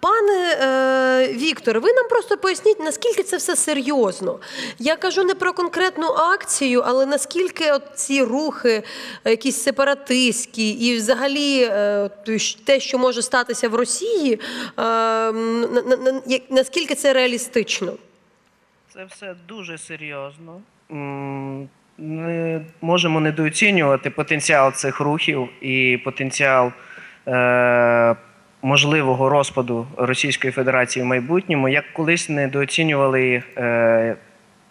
Пане е, Віктор, ви нам просто поясніть, наскільки це все серйозно. Я кажу не про конкретну акцію, але наскільки от ці рухи, якісь сепаратистські, і взагалі е, те, що може статися в Росії, е, на, на, на, наскільки це реалістично? Це все дуже серйозно. Ми можемо недооцінювати потенціал цих рухів і потенціал. Е, можливого розпаду Російської Федерації в майбутньому, як колись недооцінювали е,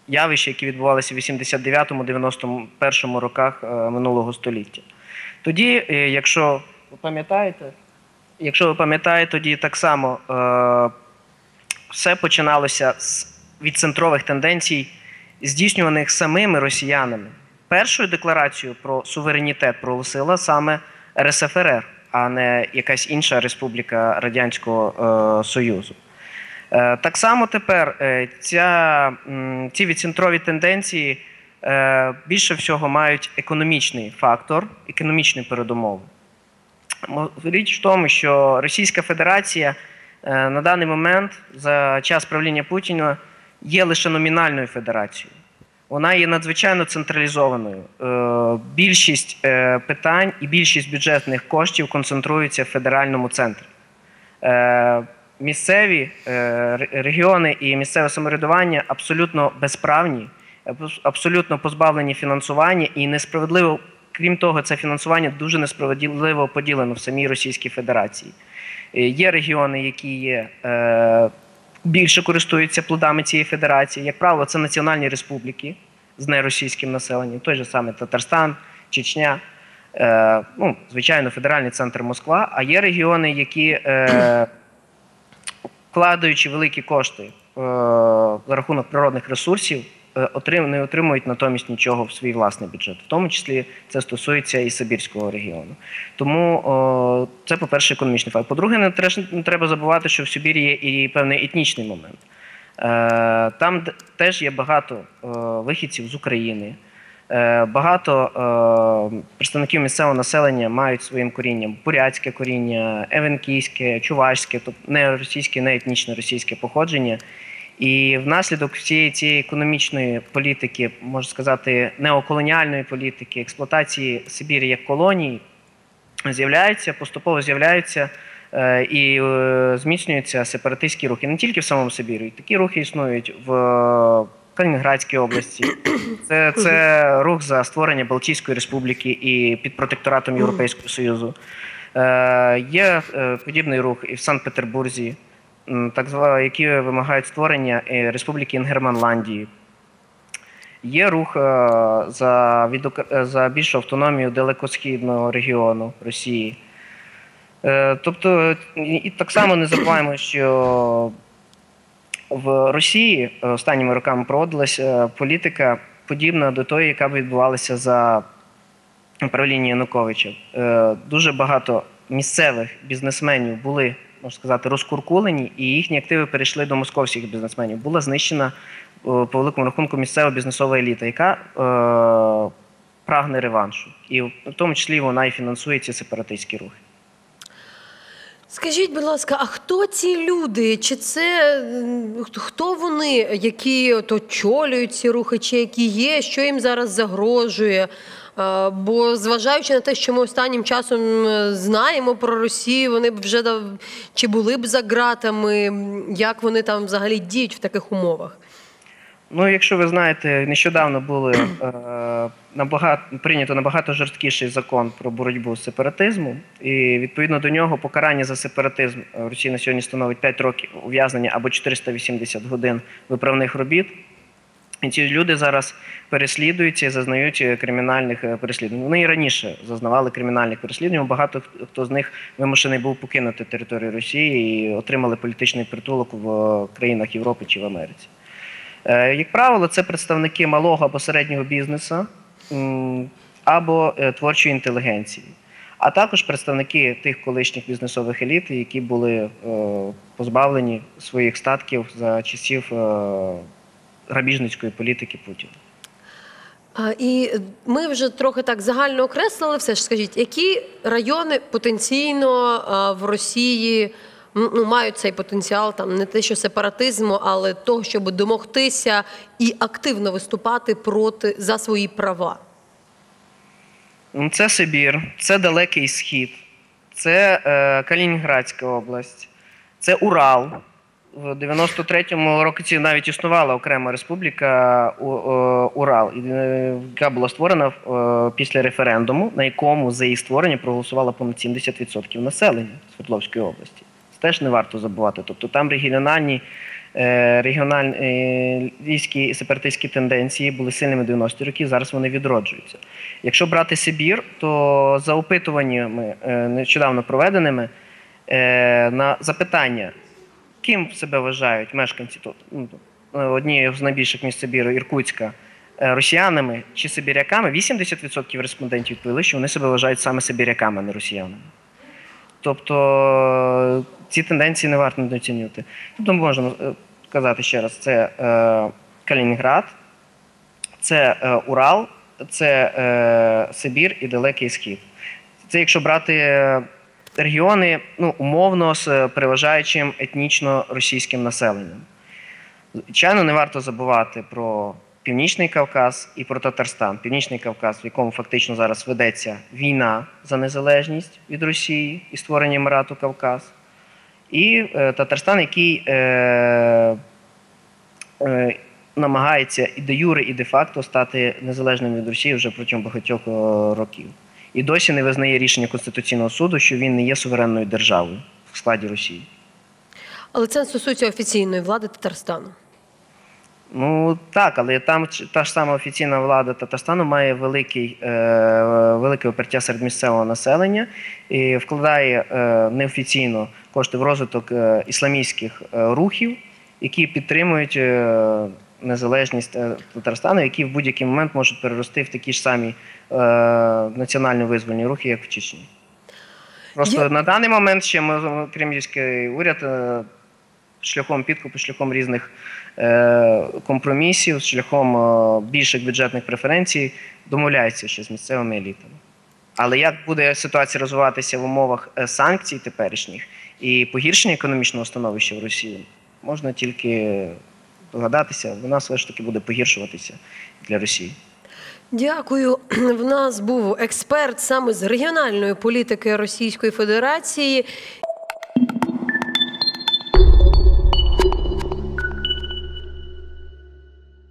явища, які відбувалися в 89-91 роках е, минулого століття. Тоді, е, якщо ви пам'ятаєте, якщо ви пам'ятаєте, тоді так само все починалося від центрових тенденцій, здійснюваних самими росіянами. Першою декларацією про суверенітет проголосила саме РСФРР а не якась інша республіка Радянського е, Союзу. Е, так само тепер е, ця, ці відцентрові тенденції більше всього мають економічний фактор, економічні передумови. Річ в тому, що Російська Федерація на даний момент за час правління Путіна є лише номінальною федерацією вона є надзвичайно централізованою. Е, більшість е, питань і більшість бюджетних коштів концентруються в федеральному центрі. Е, місцеві регіони і місцеве самоврядування абсолютно безправні, абсолютно позбавлені фінансування і несправедливо, крім того, це фінансування дуже несправедливо поділено в самій Російській Федерації. Є регіони, які є більше користуються плодами цієї федерації. Як правило, це національні республіки з неросійським населенням, той же саме Татарстан, Чечня, е, ну, звичайно, федеральний центр Москва. А є регіони, які, е, вкладаючи великі кошти е, за рахунок природних ресурсів, не отримують натомість нічого в свій власний бюджет. В тому числі це стосується і Сибірського регіону. Тому це, по-перше, економічний факт. По-друге, не, треба забувати, що в Сибірі є і певний етнічний момент. Е, Там теж є багато е, вихідців з України. Е, багато е, представників місцевого населення мають своїм корінням бурятське коріння, евенкійське, чувашське, тобто не російське, не етнічне російське походження. І внаслідок всієї цієї економічної політики, можна сказати, неоколоніальної політики, експлуатації Сибірі як колонії, з'являються, поступово з'являються е, і е, зміцнюються сепаратистські рухи не тільки в самому Сибірі. Такі рухи існують в Калінінградській області. Це це рух за створення Балтійської республіки і під протекторатом Європейського Союзу. Е, Є подібний рух і в Санкт-Петербурзі так звані, які вимагають створення е, Республіки Інгерманландії. Є рух е, за е, за більшу автономію далекосхідного регіону Росії. Тобто, і так само не забуваємо, що в Росії останніми роками проводилася політика подібна до тої, яка відбувалася за правління Януковича. Дуже багато місцевих бізнесменів були можна сказати, розкуркулені, і їхні активи перейшли до московських бізнесменів. Була знищена е, по великому рахунку місцева бізнесова еліта, яка е, прагне реваншу. І в тому числі вона і фінансує ці сепаратистські рухи. Скажіть, будь ласка, а хто ці люди? Чи це хто вони, які очолюють ці рухи, чи які є, що їм зараз загрожує? Бо зважаючи на те, що ми останнім часом знаємо про Росію, вони б вже чи були б за ґратами, як вони там взагалі діють в таких умовах? Ну, якщо ви знаєте, нещодавно були е, набагато прийнято набагато жорсткіший закон про боротьбу з сепаратизмом, і відповідно до нього покарання за сепаратизм Росії на сьогодні становить 5 років ув'язнення або 480 годин виправних робіт. І ці люди зараз переслідуються і зазнають кримінальних е, переслідувань. Вони і раніше зазнавали кримінальних переслідувань. Багато хто з них вимушений був покинути територію Росії і отримали політичний притулок в країнах Європи чи в Америці. Е, як правило, це представники малого або середнього бізнесу або е, творчої інтелігенції, а також представники тих колишніх бізнесових еліт, які були позбавлені своїх статків за часів грабіжницької політики Путіна. А, І ми вже трохи так загально окреслили все ж. Скажіть, які райони потенційно а, в Росії ну, мають цей потенціал, там не те, що сепаратизму, але того, щоб домогтися і активно виступати проти за свої права. Ну, Це Сибір, це Далекий Схід, це е, Калінінградська область, це Урал. В 93-му році навіть існувала окрема республіка Урал, е, яка була створена е, після референдуму, на якому за її створення проголосувало понад 70% населення Свердловської області. Це теж не варто забувати. Тобто там регіональні е, регіональні і сепаратистські тенденції були сильними в 90-ті роки, зараз вони відроджуються. Якщо брати Сибір, то за опитуваннями нещодавно проведеними на запитання, ким себе вважають мешканці тут, ну, е, однієї з найбільших міст Сибіру, Іркутська, е, росіянами чи сибіряками, 80% респондентів відповіли, що вони себе вважають саме сибіряками, а не росіянами. Тобто е, ці тенденції не варто недооцінювати. Тобто можемо е, сказати ще раз: це е, Калінінград, це е, Урал, це е, Сибір і Далекий Схід. Це якщо брати регіони ну, умовно з е, переважаючим етнічно російським населенням. Звичайно, не варто забувати про Північний Кавказ і про Татарстан. Північний Кавказ, в якому фактично зараз ведеться війна за незалежність від Росії і створення Емірату Кавказ. І е, Татарстан, який е, е, намагається і де юре, і де факто стати незалежним від Росії вже протягом багатьох е, років. І досі не визнає рішення Конституційного суду, що він не є суверенною державою в складі Росії. Але це стосується офіційної влади Татарстану. Ну так, але там та ж сама офіційна влада Татарстану має великий, е, велике опертя серед місцевого населення і вкладає е, неофіційно кошти в розвиток е, ісламістських е, рухів, які підтримують е, незалежність е, Татарстану, які в будь-який момент можуть перерости в такі ж самі е, національно-визвольні рухи, як в Чечні. Просто Я- на даний момент ще ми- кремлівський уряд е, шляхом підкупу, шляхом різних е, компромісів, шляхом е, більших бюджетних преференцій домовляється ще з місцевими елітами. Але як буде ситуація розвиватися в умовах е, санкцій теперішніх і погіршення економічного становища в Росії, можна тільки догадатися, вона все ж таки буде погіршуватися для Росії. Дякую. В нас був експерт саме з регіональної політики Російської Федерації.